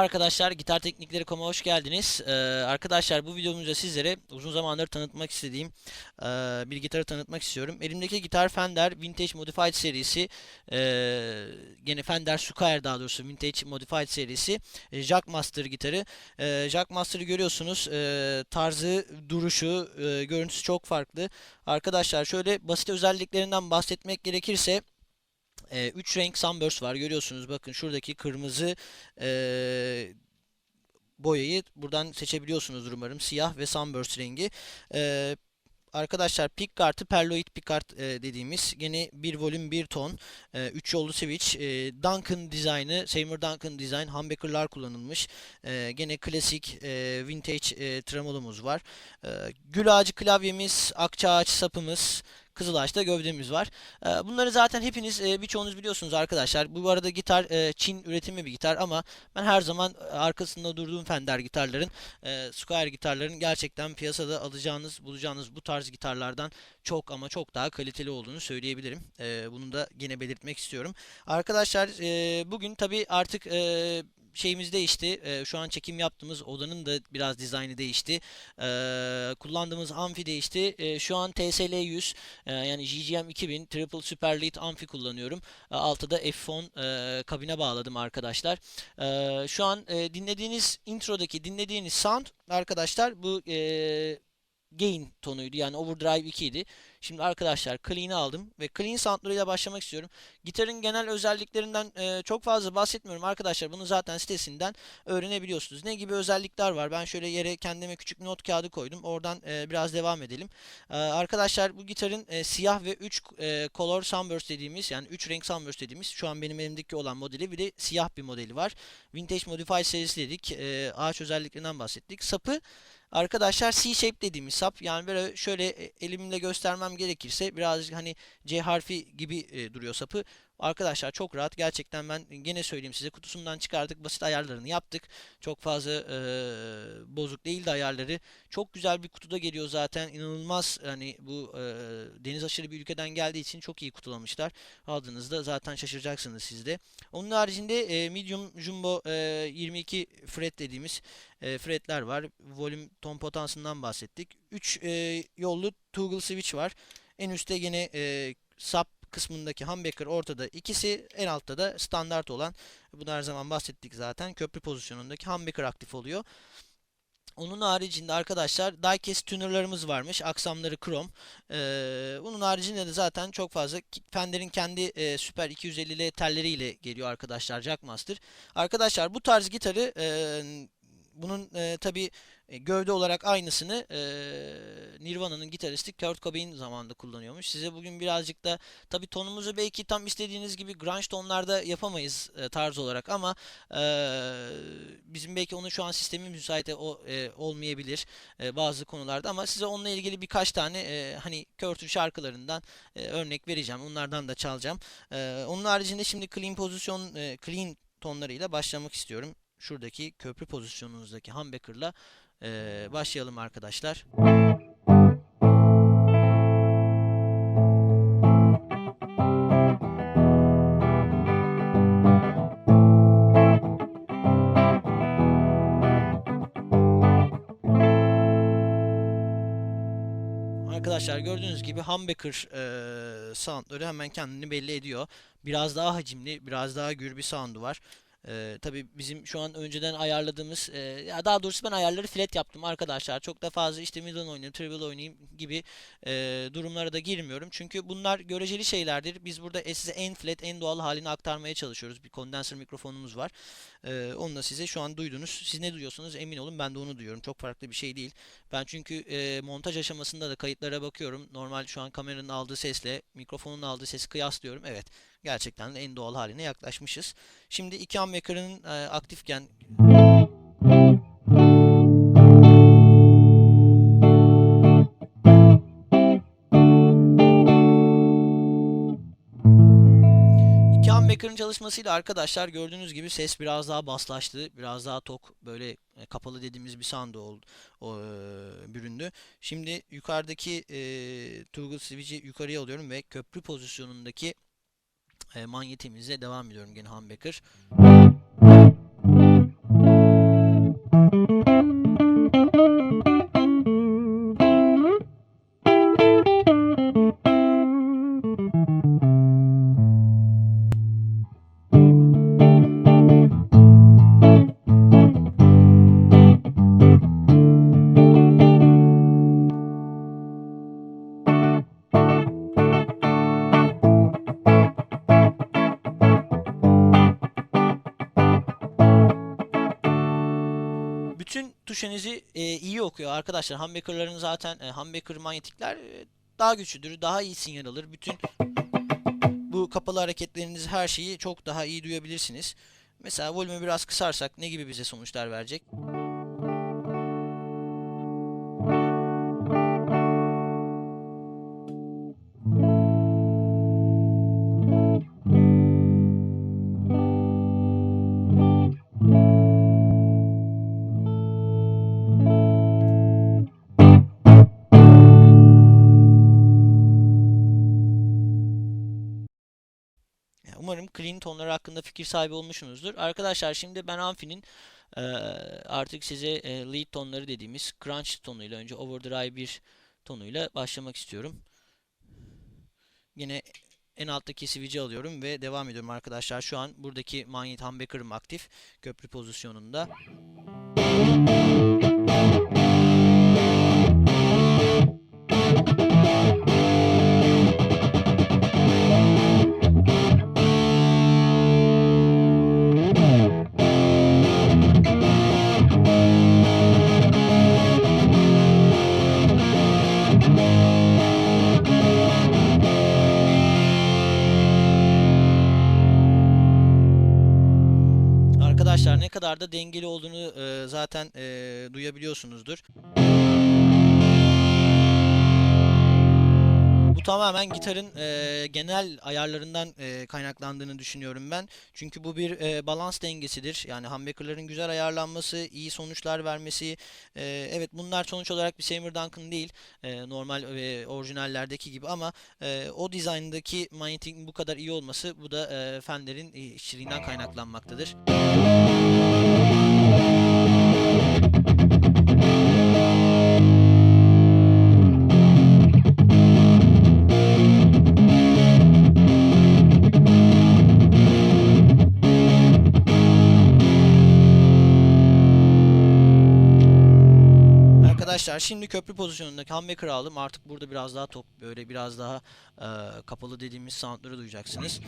arkadaşlar, Gitar Teknikleri.com'a hoş geldiniz. Ee, arkadaşlar bu videomuzda sizlere uzun zamandır tanıtmak istediğim e, bir gitarı tanıtmak istiyorum. Elimdeki gitar Fender Vintage Modified serisi, e, gene Fender Squire daha doğrusu Vintage Modified serisi e, Jackmaster gitarı. E, Jackmaster'ı görüyorsunuz, e, tarzı, duruşu, e, görüntüsü çok farklı. Arkadaşlar şöyle basit özelliklerinden bahsetmek gerekirse 3 renk sunburst var. Görüyorsunuz bakın şuradaki kırmızı e, boyayı buradan seçebiliyorsunuz umarım. Siyah ve sunburst rengi. E, arkadaşlar pickguard'ı perloid pickguard e, dediğimiz gene bir volüm bir ton 3 yollu switch e, Duncan dizaynı Seymour Duncan design humbucker'lar kullanılmış e, gene klasik e, vintage e, tremolomuz var e, gül ağacı klavyemiz akça ağaç sapımız Kızılaş'ta gövdemiz var. Ee, bunları zaten hepiniz e, birçoğunuz biliyorsunuz arkadaşlar. Bu arada gitar e, Çin üretimi bir gitar ama ben her zaman e, arkasında durduğum Fender gitarların, Squire gitarların gerçekten piyasada alacağınız, bulacağınız bu tarz gitarlardan çok ama çok daha kaliteli olduğunu söyleyebilirim. Bunu da yine belirtmek istiyorum. Arkadaşlar bugün tabi artık şeyimiz değişti. E, şu an çekim yaptığımız odanın da biraz dizaynı değişti. E, kullandığımız amfi değişti. E, şu an TSL 100 e, yani GGM 2000 Triple Super Lead amfi kullanıyorum. E, altta da F10 e, kabine bağladım arkadaşlar. E, şu an e, dinlediğiniz introdaki dinlediğiniz sound arkadaşlar bu e, gain tonuydu. Yani overdrive 2 idi. Şimdi arkadaşlar clean'i aldım ve clean soundlarıyla başlamak istiyorum. Gitarın genel özelliklerinden e, çok fazla bahsetmiyorum arkadaşlar. Bunu zaten sitesinden öğrenebiliyorsunuz. Ne gibi özellikler var? Ben şöyle yere kendime küçük not kağıdı koydum. Oradan e, biraz devam edelim. E, arkadaşlar bu gitarın e, siyah ve 3 e, color sunburst dediğimiz yani 3 renk sunburst dediğimiz şu an benim elimdeki olan modeli bir de siyah bir modeli var. Vintage Modified serisi dedik. E, ağaç özelliklerinden bahsettik. Sapı Arkadaşlar C-shape dediğimiz sap yani böyle şöyle e, elimle göstermem gerekirse birazcık hani C harfi gibi e, duruyor sapı. Arkadaşlar çok rahat. Gerçekten ben gene söyleyeyim size kutusundan çıkardık. Basit ayarlarını yaptık. Çok fazla e, bozuk değildi ayarları. Çok güzel bir kutuda geliyor zaten. İnanılmaz hani bu e, deniz aşırı bir ülkeden geldiği için çok iyi kutulamışlar. Aldığınızda zaten şaşıracaksınız siz de. Onun haricinde e, medium jumbo e, 22 fret dediğimiz e, fretler var. Volüm ton potansından bahsettik. 3 e, yollu toggle switch var. En üstte yine e, sub kısmındaki humbucker ortada ikisi en altta da standart olan bunu her zaman bahsettik zaten köprü pozisyonundaki humbucker aktif oluyor. Onun haricinde arkadaşlar diecast tunerlarımız varmış. Aksamları krom. Ee, bunun haricinde de zaten çok fazla Fender'in kendi e, Super 250'li telleriyle geliyor arkadaşlar Jackmaster. Arkadaşlar bu tarz gitarı e, bunun e, tabi e, gövde olarak aynısını e, Nirvana'nın gitaristi Kurt Cobain zamanında kullanıyormuş. Size bugün birazcık da tabi tonumuzu belki tam istediğiniz gibi grunge tonlarda yapamayız e, tarz olarak ama e, bizim belki onun şu an sistemi müsait o, e, olmayabilir e, bazı konularda ama size onunla ilgili birkaç tane e, hani Kurt'un şarkılarından e, örnek vereceğim. Onlardan da çalacağım. E, onun haricinde şimdi clean pozisyon e, clean tonlarıyla başlamak istiyorum şuradaki köprü pozisyonunuzdaki humbucker'la e, başlayalım arkadaşlar. Arkadaşlar gördüğünüz gibi humbucker e, soundları hemen kendini belli ediyor. Biraz daha hacimli, biraz daha gür bir sound'u var. Ee, tabii bizim şu an önceden ayarladığımız, e, ya daha doğrusu ben ayarları flat yaptım arkadaşlar. Çok da fazla işte middle oynayayım, treble oynayayım gibi e, durumlara da girmiyorum. Çünkü bunlar göreceli şeylerdir. Biz burada e, size en flat, en doğal halini aktarmaya çalışıyoruz. Bir kondenser mikrofonumuz var. E, onu da size şu an duydunuz. Siz ne duyuyorsunuz emin olun ben de onu duyuyorum. Çok farklı bir şey değil. Ben çünkü e, montaj aşamasında da kayıtlara bakıyorum. Normal şu an kameranın aldığı sesle mikrofonun aldığı sesi kıyaslıyorum. Evet. Gerçekten en doğal haline yaklaşmışız. Şimdi iki humbucker'ın e, aktifken humbucker'ın çalışmasıyla arkadaşlar gördüğünüz gibi ses biraz daha baslaştı. Biraz daha tok böyle e, kapalı dediğimiz bir sound oldu. O, e, büründü. Şimdi yukarıdaki e, toggle switch'i yukarıya alıyorum ve köprü pozisyonundaki manyetimize devam ediyorum gene humbucker. Arkadaşlar. Humbucker'ların zaten e, humbucker manyetikler e, daha güçlüdür, daha iyi sinyal alır. Bütün bu kapalı hareketleriniz her şeyi çok daha iyi duyabilirsiniz. Mesela volümü biraz kısarsak ne gibi bize sonuçlar verecek? Tonları hakkında fikir sahibi olmuşsunuzdur. Arkadaşlar şimdi ben Amfi'nin eee, artık size eee, lead tonları dediğimiz crunch tonuyla önce overdrive bir tonuyla başlamak istiyorum. Yine en alttaki switch'i alıyorum ve devam ediyorum arkadaşlar. Şu an buradaki manyet humbucker'ım aktif köprü pozisyonunda. Arkadaşlar ne kadar da dengeli olduğunu zaten duyabiliyorsunuzdur. Bu tamamen gitarın eee, genel ayarlarından eee, kaynaklandığını düşünüyorum ben. Çünkü bu bir eee, balans dengesidir. Yani humbucker'ların güzel ayarlanması, iyi sonuçlar vermesi. eee, evet bunlar sonuç olarak bir Seymour Duncan değil. eee, normal ve orijinallerdeki gibi ama eee, o dizayndaki manyetin bu kadar iyi olması bu da eee Fender'in işçiliğinden kaynaklanmaktadır. Arkadaşlar şimdi köprü pozisyonundaki humbucker'ı aldım. Artık burada biraz daha top böyle biraz daha eee, kapalı dediğimiz soundları duyacaksınız.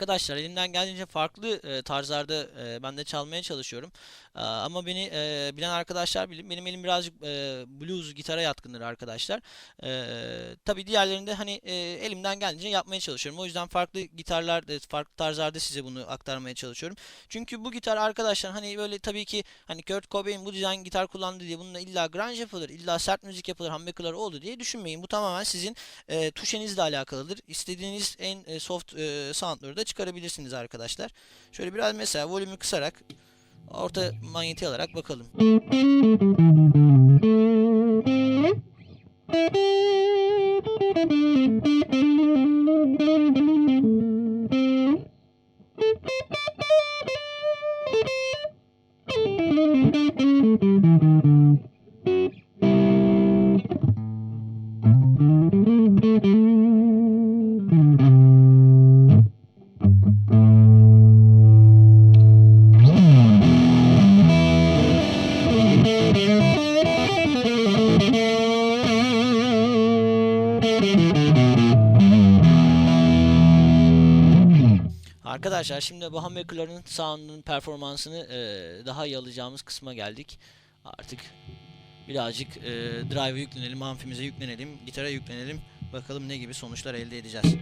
Arkadaşlar elimden geldiğince farklı e, tarzlarda e, ben de çalmaya çalışıyorum. Aa, ama beni e, bilen arkadaşlar bilir. Benim elim birazcık e, blues gitara yatkındır arkadaşlar. E, tabii diğerlerinde hani e, elimden geldiğince yapmaya çalışıyorum. O yüzden farklı gitarlar, e, farklı tarzlarda size bunu aktarmaya çalışıyorum. Çünkü bu gitar arkadaşlar hani böyle tabii ki hani Kurt Cobain bu dizayn gitar kullandı diye bununla illa grunge yapılır, illa sert müzik yapılır, humbucker'lar oldu diye düşünmeyin. Bu tamamen sizin e, tuşenizle alakalıdır. İstediğiniz en e, soft e, soundları da çıkarabilirsiniz arkadaşlar. Şöyle biraz mesela volümü kısarak orta manyeti alarak bakalım. Arkadaşlar şimdi bu humbucker'ların sound'un performansını e, daha iyi alacağımız kısma geldik. Artık birazcık e, drive'e yüklenelim, amfimize yüklenelim, gitara yüklenelim. Bakalım ne gibi sonuçlar elde edeceğiz.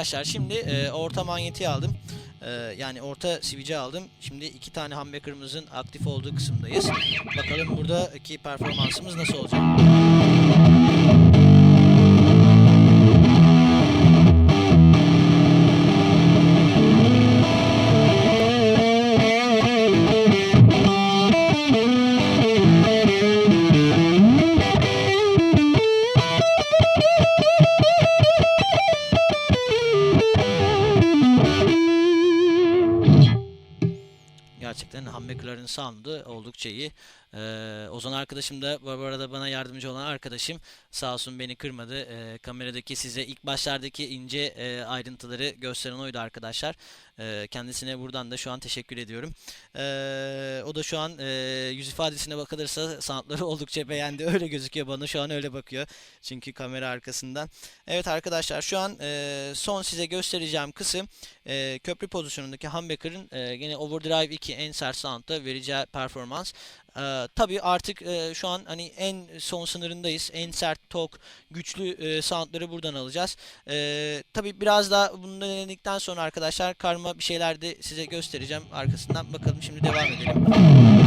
Arkadaşlar şimdi e, orta manyetiği aldım. E, yani orta sivici aldım. Şimdi iki tane humbucker'ımızın aktif olduğu kısımdayız. Bakalım buradaki performansımız nasıl olacak. Sound'u oldukça iyi. Ee, Ozan arkadaşım da bu arada bana yardımcı olan arkadaşım sağ olsun beni kırmadı. Ee, kameradaki size ilk başlardaki ince e, ayrıntıları gösteren oydu arkadaşlar. Ee, kendisine buradan da şu an teşekkür ediyorum. Ee, o da şu an e, yüz ifadesine bakılırsa sanatları oldukça beğendi. Öyle gözüküyor bana şu an öyle bakıyor. Çünkü kamera arkasından. Evet arkadaşlar şu an e, son size göstereceğim kısım e, köprü pozisyonundaki humbucker'ın e, gene Overdrive 2 en sert sound'da vereceği performans. Ee, tabii artık e, şu an hani en son sınırındayız. En sert, tok, güçlü e, soundları buradan alacağız. Ee, tabii biraz daha bunu denedikten sonra arkadaşlar karma bir şeyler de size göstereceğim arkasından. Bakalım şimdi devam edelim.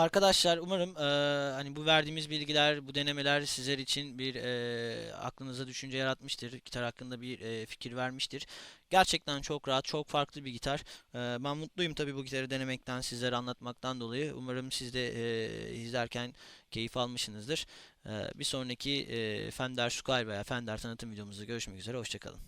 Arkadaşlar umarım eee, hani bu verdiğimiz bilgiler, bu denemeler sizler için bir eee, aklınıza düşünce yaratmıştır. Gitar hakkında bir eee, fikir vermiştir. Gerçekten çok rahat, çok farklı bir gitar. Eee, ben mutluyum tabii bu gitarı denemekten, sizlere anlatmaktan dolayı. Umarım siz de eee, izlerken keyif almışsınızdır. Eee, bir sonraki eee, Fender Squire veya Fender tanıtım videomuzda görüşmek üzere. Hoşçakalın.